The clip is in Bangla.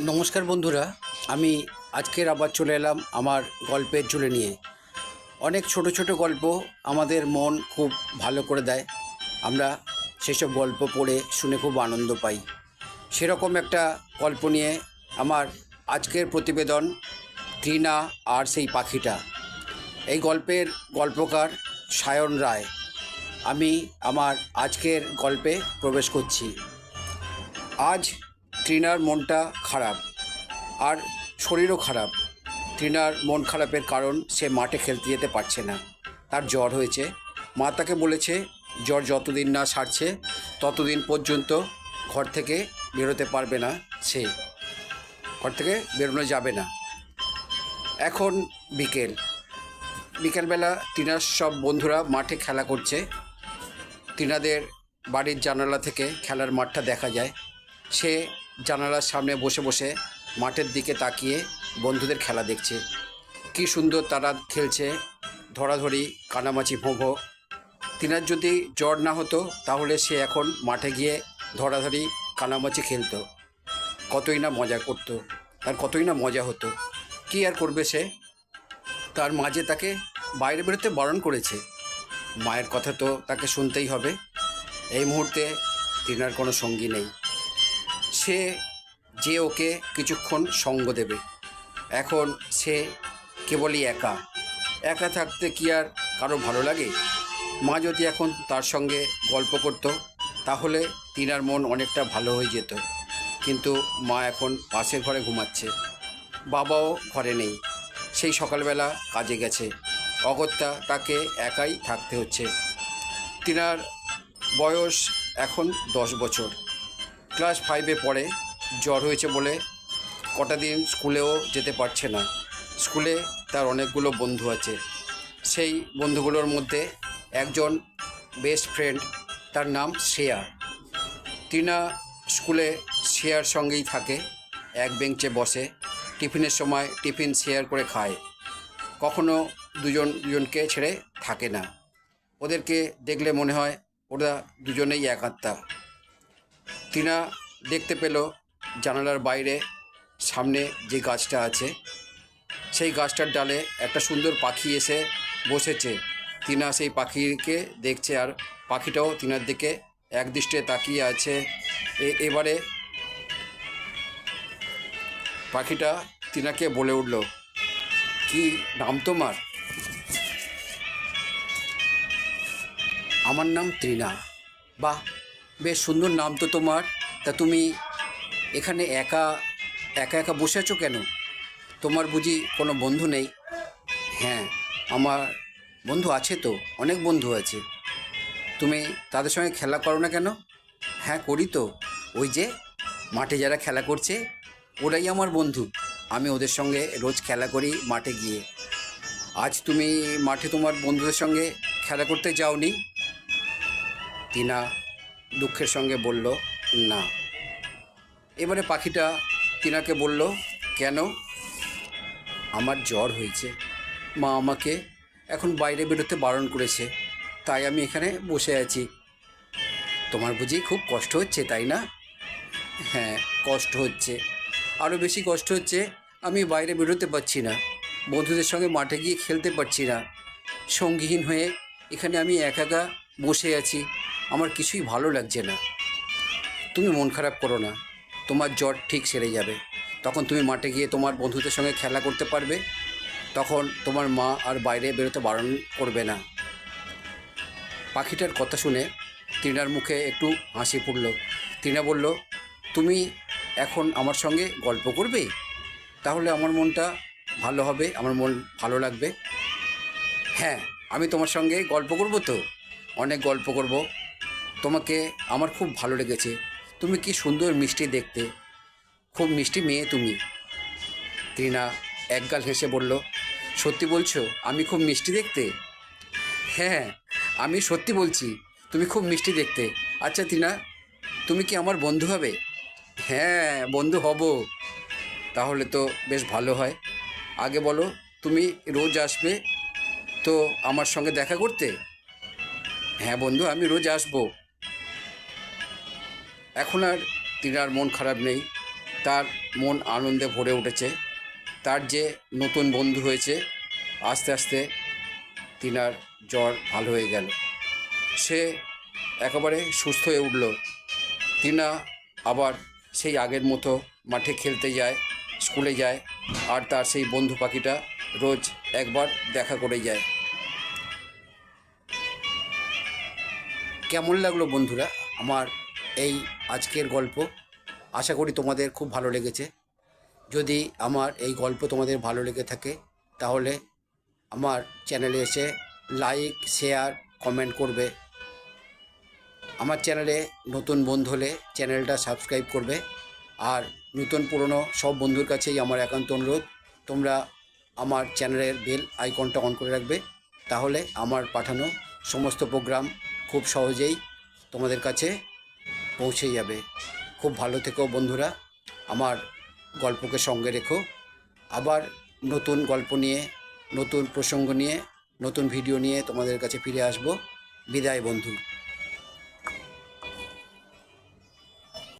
নমস্কার বন্ধুরা, আমি আজকের আবার চলে এলাম আমার গল্পের ঝুলে নিয়ে। অনেক ছোট ছোট গল্প আমাদের মন খুব ভালো করে দেয়। আমরা সেসব গল্প পড়ে শুনে খুব আনন্দ পাই। সেরকম একটা গল্প নিয়ে আমার আজকের প্রতিবেদন তৃণা আর সেই পাখিটা। এই গল্পের গল্পকার সায়ন রায়। আমি আমার আজকের গল্পে প্রবেশ করছি। আজ ট্রিনার মনটা খারাপ আর শরীরও খারাপ। ট্রিনার মন খারাপের কারণ সে মাঠে খেলতে যেতে পারছে না। তার জ্বর হয়েছে। মা তাকে বলেছে, জ্বর যতদিন না সারছে, ততদিন পর্যন্ত ঘর থেকে বেরোতে পারবে না সে। ঘর থেকে বেরোনো যাবে না। এখন বিকেল। বিকেলবেলা টিনার সব বন্ধুরা মাঠে খেলা করছে। টিনাদের বাড়ির জানালা থেকে খেলার মাঠটা দেখা যায়। সে জানালার সামনে বসে বসে মাঠের দিকে তাকিয়ে বন্ধুদের খেলা দেখছে। কি সুন্দর তারা খেলছে, ধরাধরি, কানামাছি, ভোঁভো। তিনার যদি জ্বর না হতো, তাহলে সে এখন মাঠে গিয়ে ধরাধরি, কানামাছি খেলতো। কতই না মজা করতো, আর কতই না মজা হতো। কি আর করবে সে? তার মাঝে তাকে বাইরে বেরোতে বারণ করেছে, মায়ের কথা তো তাকে শুনতেই হবে। এই মুহূর্তে তিনার কোনো সঙ্গী নেই। সে যে ওকে কিছুক্ষণ সঙ্গ দেবে। এখন সে কেবলই একা। একা থাকতে কি আর কারও ভালো লাগে? মা যদি এখন তার সঙ্গে গল্প করত, তাহলে তিনার মন অনেকটা ভালো হয়ে যেত। কিন্তু মা এখন পাশের ঘরে ঘুমাচ্ছে। বাবাও ঘরে নেই। সেই সকালবেলা কাজে গেছে। অগত্যা তাকে একাই থাকতে হচ্ছে। তিনার বয়স এখন দশ বছর। ক্লাস ফাইভে পড়ে, জ্বর হয়েছে বলে কটা দিন স্কুলেও যেতে পারছে না। স্কুলে তার অনেকগুলো বন্ধু আছে। সেই বন্ধুগুলোর মধ্যে একজন বেস্ট ফ্রেন্ড তার নাম শ্রেয়া। টিনা স্কুলে শ্রেয়ার সঙ্গেই থাকে, এক বেঞ্চে বসে, টিফিনের সময় টিফিন শেয়ার করে খায়। কখনো দুজন, দুজনকে ছেড়ে থাকে না। ওদেরকে দেখলে মনে হয় ওরা দুজনেই এক আত্মা টিনা দেখতে পেল জানালার বাইরে সামনে যে গাছটা আছে। সেই গাছটার ডালে একটা সুন্দর পাখি এসে বসেছে। তিনা সেই পাখিকে দেখছে আর পাখিটাও তিনার দিকে একদৃষ্টে তাকিয়ে আছে। এবারে পাখিটা তিনাকে বলে উঠল, কি নাম তোমার? আমার নাম ত্রিনা বাহ বেশ সুন্দর নাম তো তোমার। তা তুমি এখানে একা একা একা বসে আছো কেন? তোমার বুঝি কোনো বন্ধু নেই। হ্যাঁ আমার বন্ধু আছে তো, অনেক বন্ধু আছে। তুমি তাদের সঙ্গে খেলা করো না কেন? হ্যাঁ করি তো। ওই যে, মাঠে যারা খেলা করছে, ওরাই আমার বন্ধু। আমি ওদের সঙ্গে রোজ খেলা করি মাঠে গিয়ে। আজ তুমি মাঠে তোমার বন্ধুদের সঙ্গে খেলা করতে যাওনি? টিনা দুঃখের সঙ্গে বলল, না। এবারে পাখিটা টিনাকে বলল, কেন? আমার জ্বর হয়েছে। মা আমাকে এখন বাইরে বেরোতে বারণ করেছে, তাই আমি এখানে বসে আছি। তোমার বুঝি খুব কষ্ট হচ্ছে, তাই না? হ্যাঁ কষ্ট হচ্ছে। আরও বেশি কষ্ট হচ্ছে, আমি বাইরে বেরোতে পারছি না। বন্ধুদের সঙ্গে মাঠে গিয়ে খেলতে পারছি না। সঙ্গীহীন হয়ে এখানে আমি একা একা বসে আছি। আমার কিছুই ভালো লাগছে না। তুমি মন খারাপ করো না। তোমার জ্বর ঠিক সেরে যাবে। তখন তুমি মাঠে গিয়ে তোমার বন্ধুদের সঙ্গে খেলা করতে পারবে। তখন তোমার মা আর বাইরে বেরোতে বারণ করবে না। পাখিটার কথা শুনে টিনার মুখে একটু হাসি ফুটল। টিনা বলল, তুমি এখন আমার সঙ্গে গল্প করবে? তাহলে আমার মনটা ভালো হবে, আমার মন ভালো লাগবে? হ্যাঁ আমি তোমার সঙ্গে গল্প করব তো। অনেক গল্প করব। তোমাকে আমার খুব ভালো লেগেছে। তুমি কি সুন্দর মিষ্টি দেখতে। খুব মিষ্টি মেয়ে তুমি। ত্রিনা একগাল হেসে বলল, সত্যি বলছো, আমি খুব মিষ্টি দেখতে? হ্যাঁ আমি সত্যি বলছি, তুমি খুব মিষ্টি দেখতে। আচ্ছা টিনা তুমি কি আমার বন্ধু হবে? হ্যাঁ বন্ধু হব। তাহলে তো বেশ ভালো হয়। আগে বলো, তুমি রোজ আসবে তো আমার সঙ্গে দেখা করতে? হ্যাঁ বন্ধু, আমি রোজ আসব। এখন আর তিনার মন খারাপ নেই। তার মন আনন্দে ভরে উঠেছে। তার যে নতুন বন্ধু হয়েছে, আস্তে আস্তে তিনার জ্বর ভালো হয়ে গেল। সে একেবারে সুস্থ হয়ে উঠল। তিনা আবার সেই আগের মতো মাঠে খেলতে যায়, স্কুলে যায়, আর তার সেই বন্ধু পাখিটা রোজ একবার দেখা করে যায়। কেমন লাগল বন্ধুরা? আমার এই আজকের গল্প। আশা করি তোমাদের খুব ভালো লেগেছে। যদি আমার এই গল্প তোমাদের ভালো লেগে থাকে, তাহলে আমার চ্যানেলে এসে লাইক, শেয়ার, কমেন্ট করবে। আমার চ্যানেলে নতুন বন্ধু হলে চ্যানেলটা সাবস্ক্রাইব করবে। আর নতুন পুরনো সব বন্ধুর কাছেই আমার একান্ত অনুরোধ, তোমরা আমার চ্যানেলের বেল আইকনটা অন করে রাখবে। তাহলে আমার পাঠানো সমস্ত প্রোগ্রাম খুব সহজেই তোমাদের কাছে পৌঁছে যাবে। খুব ভালো থেকো বন্ধুরা। আমার গল্পকে সঙ্গে রেখো। আবার নতুন গল্প নিয়ে, নতুন প্রসঙ্গ নিয়ে, নতুন ভিডিও নিয়ে তোমাদের কাছে ফিরে আসব। বিদায় বন্ধু।